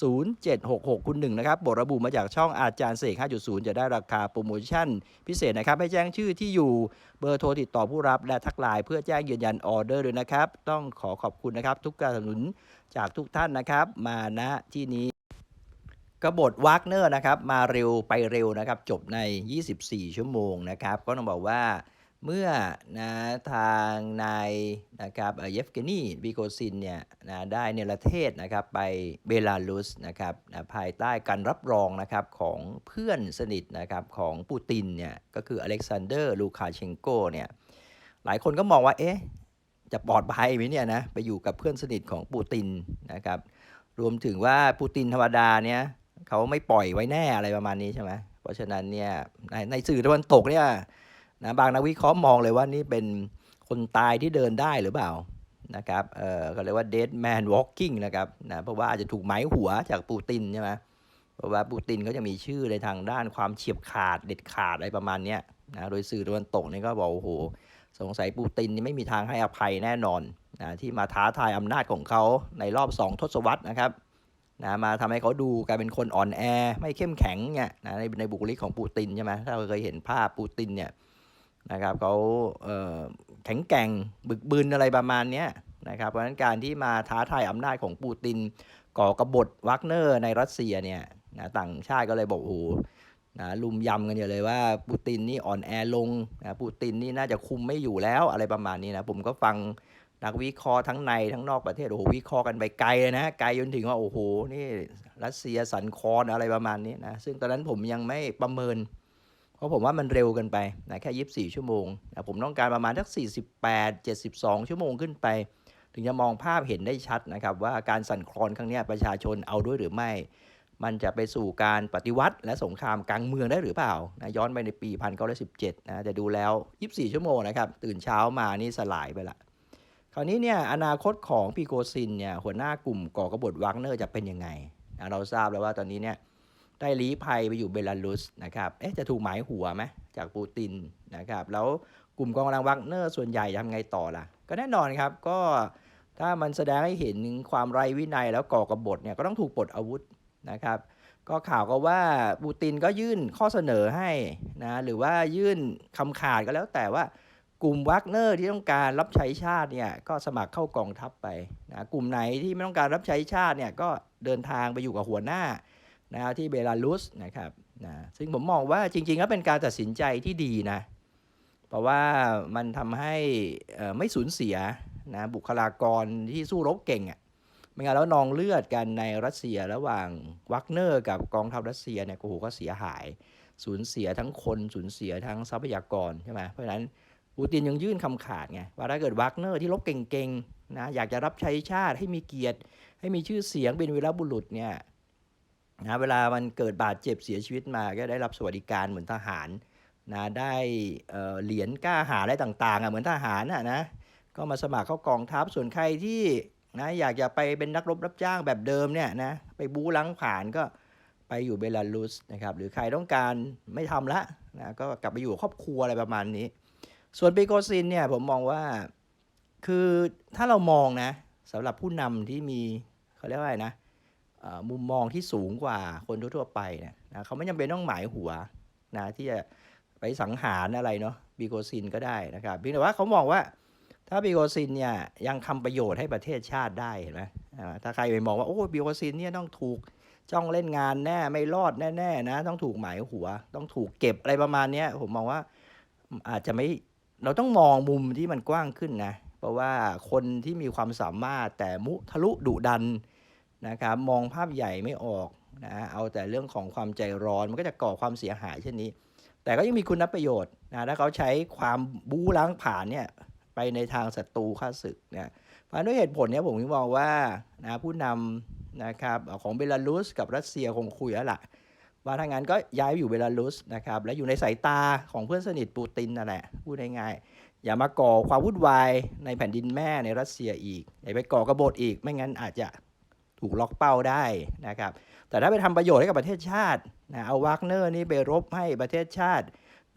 0766 คุณหนึ่งนะครับบทระบุมาจากช่องอาจารย์เสก 5.0 จะได้ราคาโปรโมชั่น พิเศษนะครับ ให้แจ้งชื่อที่อยู่เบอร์โทรติดต่อผู้รับและทักไลน์เพื่อแจ้งยืนยันออเดอร์ด้วยนะครับ ต้องขอขอบคุณนะครับ ทุกการสนับสนุนจากทุกท่านนะครับ มาณที่นี้กบฏวากเนอร์นะครับ มาเร็วไปเร็วนะครับ จบใน 24 ชั่วโมงนะครับ ก็ต้องบอกว่า เมื่อนะทางนายนะครับเยฟเกนีบีโกซินเนี่ยนะได้เนรเทศนะครับไปเบลารุสนะครับนะภายใต้การรับรองนะครับของเพื่อนสนิทนะครับของปูตินเนี่ยก็คืออเล็กซานเดอร์ลูคาเชนโกเนี่ยหลายคนก็มองว่าเอ๊ะจะปลอดภัยไหมเนี่ยนะไปอยู่กับเพื่อนสนิทของปูตินนะครับรวมถึงว่าปูตินธรรมดาเนี่ยเขาไม่ปล่อยไว้แน่อะไรประมาณนี้ใช่ไหมเพราะฉะนั้นเนี่ยในในสื่อตะวันตกเนี่ย นะบางนักวิเคราะห์มองเลยว่านี่เป็นคนตายที่เดินได้หรือเปล่านะครับเออเขาเรียกว่า dead man walking นะครับนะเพราะว่าอาจจะถูกหมายหัวจากปูตินใช่ไหมเพราะว่าปูตินเขาจะมีชื่อในทางด้านความเฉียบขาดเด็ดขาดอะไรประมาณเนี้ยนะโดยสื่อตะวันตกนี่ก็บอกโอ้โหสงสัยปูตินนี่ไม่มีทางให้อภัยแน่นอนนะที่มาท้าทายอำนาจของเขาในรอบสองทศวรรษนะครับนะมาทำให้เขาดูกลายเป็นคนอ่อนแอ ไม่เข้มแข็งเนี่ยนะในในบุคลิกของปูตินใช่ไหมถ้าเราเคยเห็นภาพปูตินเนี่ย นะครับเขาเแข็งแกร่งบึกบึนอะไรประมาณนี้นะครับเพราะฉะนั้นการที่มาท้าทายอำนาจของปูติน ก่อกบฏวักเนอร์ในรัสเซียเนี่ยนะต่างชาติก็เลยบอกโอ้โหนะลุมยำกันอยู่เลยว่าปูตินนี่อ่อนแอลงนะปูตินนี่น่าจะคุมไม่อยู่แล้วอะไรประมาณนี้นะผมก็ฟังนักวิเคราะห์ทั้งในทั้งนอกประเทศโอ้โหวิเคราะห์กันไปไกลเลยนะไกลจนถึงว่าโอ้โหนี่รัสเซียสันคอนอะไรประมาณนี้นะซึ่งตอนนั้นผมยังไม่ประเมิน ราะผมว่ามันเร็วเกันไปนะแค่ 24 ชั่วโมงนะผมต้องการประมาณสัก 48 72 ชั่วโมงขึ้นไป ถึงจะมองภาพเห็นได้ชัดนะครับ ว่าการสั่นคลอนครั้งนี้ประชาชนเอาด้วยหรือไม่ มันจะไปสู่การปฏิวัติ และสงครามกลางเมืองได้หรือเปล่านะย้อนไปในปี 1917 นะแต่ดูแล้ว 24 ชั่วโมงนะครับ ตื่นเช้ามานี่สลายไปละคราวนี้เนี่ยอนาคตของปีโกซินเนี่ยหัวหน้ากลุ่มก่อกบฏวากเนอร์จะเป็นยังไงนะเราทราบแล้วว่าตอนนี้เนี่ย ได้ลี้ภัยไปอยู่เบลารุสนะครับ เอ๊ะจะถูกหมายหัวไหมจากปูตินนะครับ แล้วกลุ่มกองกำลังวากเนอร์ส่วนใหญ่จะทำไงต่อล่ะ ก็แน่นอนครับ ก็ถ้ามันแสดงให้เห็นความไร้วินัยแล้วก่อกบฏเนี่ยก็ต้องถูกปลดอาวุธนะครับ ก็ข่าวก็ว่าปูตินก็ยื่นข้อเสนอให้นะหรือว่ายื่นคำขาดก็แล้วแต่ว่ากลุ่มวักเนอร์ที่ต้องการรับใช้ชาติเนี่ยก็สมัครเข้ากองทัพไปนะกลุ่มไหนที่ไม่ต้องการรับใช้ชาติเนี่ยก็เดินทางไปอยู่กับหัวหน้า นะที่เบลารุสนะครับนะซึ่งผมมองว่าจริงๆ แล้วเป็นการตัดสินใจที่ดีนะ เพราะว่ามันทำให้อ่อไม่สูญเสียนะบุคลากรที่สู้รบเก่งอะไม่งั้นแล้วนองเลือดกันในรัสเซียระหว่างวักเนอร์กับกองทัพรัสเซียเนี่ยโอ้โหก็เสียหาย สูญเสียทั้งคนสูญเสียทั้งทรัพยากรใช่ไหมเพราะฉะนั้นปูตินยังยื่นคำขาดไงว่าถ้าเกิดวักเนอร์ที่รบเก่งๆนะอยากจะรับใช้ชาติให้มีเกียรติ ให้มีชื่อเสียงเป็นวีรบุรุษเนี่ย นะเวลามันเกิดบาดเจ็บเสียชีวิตมาก็ได้รับสวัสดิการเหมือนทหารนะได้เเหรียญกล้าหาญอะไรต่างๆอะเหมือนทหารอะนะก็มาสมัครเข้ากองทัพส่วนใครที่นะอยากจะไปเป็นนักรบรับจ้างแบบเดิมเนี่ยนะไปบู๊ล้างผ่านก็ไปอยู่เบลารุสนะครับหรือใครต้องการไม่ทำละนะก็กลับไปอยู่ครอบครัวอะไรประมาณนี้ ส่วนปีโกซินเนี่ยผมมองว่าคือถ้าเรามองนะสำหรับผู้นำที่มีเขาเรียกว่าไรนะ มุมมองที่สูงกว่าคนทั่วๆไปเนี่ยนะเขาไม่จำเป็นต้องหมายหัวนะที่จะไปสังหารอะไรเนาะบีโกซินก็ได้นะครับเพียงแต่ว่าเขามองว่าถ้าบีโกซินเนี่ยยังทำประโยชน์ให้ประเทศชาติได้เห็นไหมถ้าใครไปมองว่าโอ้บีโกซินเนี่ยต้องถูกจ้องเล่นงานแน่ไม่รอดแน่ๆนะต้องถูกหมายหัว ต้องถูกเก็บอะไรประมาณนี้ผมมองว่าอาจจะไม่เราต้องมองมุมที่มันกว้างขึ้นนะ เพราะว่าคนที่มีความสามารถแต่มุทะลุดุดัน นะครับมองภาพใหญ่ไม่ออกนะเอาแต่เรื่องของความใจร้อนมันก็จะก่อความเสียหายเช่นนี้ แต่ก็ยังมีคุณประโยชน์นะถ้าเขาใช้ความบู๊ล้างผ่านเนี่ยไปในทางศัตรูข้าศึกนะเพราะด้วยเหตุผลเนี้ยผมมองว่านะผู้นำนะครับของเบลารุสกับรัสเซียคงคุยแล้วล่ะว่าถ้างั้นก็ย้ายไปอยู่เบลารุสนะครับและอยู่ในสายตาของเพื่อนสนิทปูตินนั่นแหละพูดง่ายๆอย่ามาก่อความวุ่นวายในแผ่นดินแม่ในรัสเซียอีกอย่าไปก่อกบฏอีกไม่งั้นอาจจะ ถูกล็อกเป้าได้นะครับ แต่ถ้าไปทำประโยชน์ให้กับประเทศชาตินะเอาวากเนอร์นี่ไปรบให้ประเทศชาติ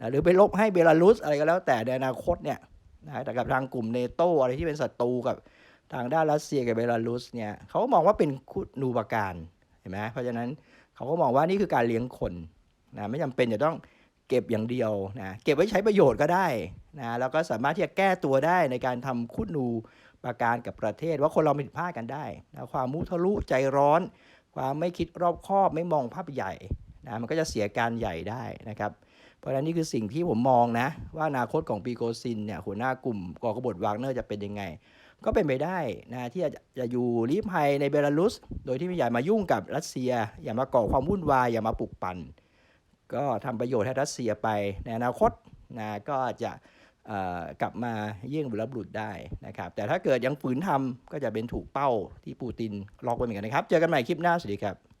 นะหรือไปรบให้เบลารุสอะไรก็แล้วแต่ในอนาคตเนี่ยนะแต่กับทางกลุ่มเนโตอะไรที่เป็นศัตรูกับทางด้านรัสเซียกับเบลารุสเนี่ยเขามองว่าเป็นคุณูปการเห็นไหมเพราะฉะนั้นเขาก็มองว่านี่คือการเลี้ยงคนนะไม่จำเป็นจะต้องเก็บอย่างเดียวนะเก็บไว้ใช้ประโยชน์ก็ได้นะแล้วก็สามารถที่จะแก้ตัวได้ในการทำคุณู ปการกับประเทศ ว่าคนเราผิดพลาดกันได้นะความมุทะลุใจร้อน ความไม่คิดรอบคอบไม่มองภาพใหญ่นะมันก็จะเสียการใหญ่ได้นะครับ เพราะฉะนั้นนี่คือสิ่งที่ผมมองนะ ว่าอนาคตของปีโกซินเนี่ยหัวหน้ากลุ่มก่อกบฏวากเนอร์จะเป็นยังไง ก็เป็นไปได้นะที่จะจะอยู่ลี้ภัยในเบลารุส โดยที่ไม่อย่ามายุ่งกับรัสเซีย อย่ามาก่อความวุ่นวายอย่ามาปลุกปั่นก็ทำประโยชน์ให้รัสเซียไปในอนาคตนะก็จะ กลับมาเยี่ยงบุรบุรุษได้นะครับ แต่ถ้าเกิดยังฝืนทำก็จะเป็นถูกเป้าที่ปูตินล็อกไว้เหมือนกันนะครับ เจอกันใหม่คลิปหน้า สวัสดีครับ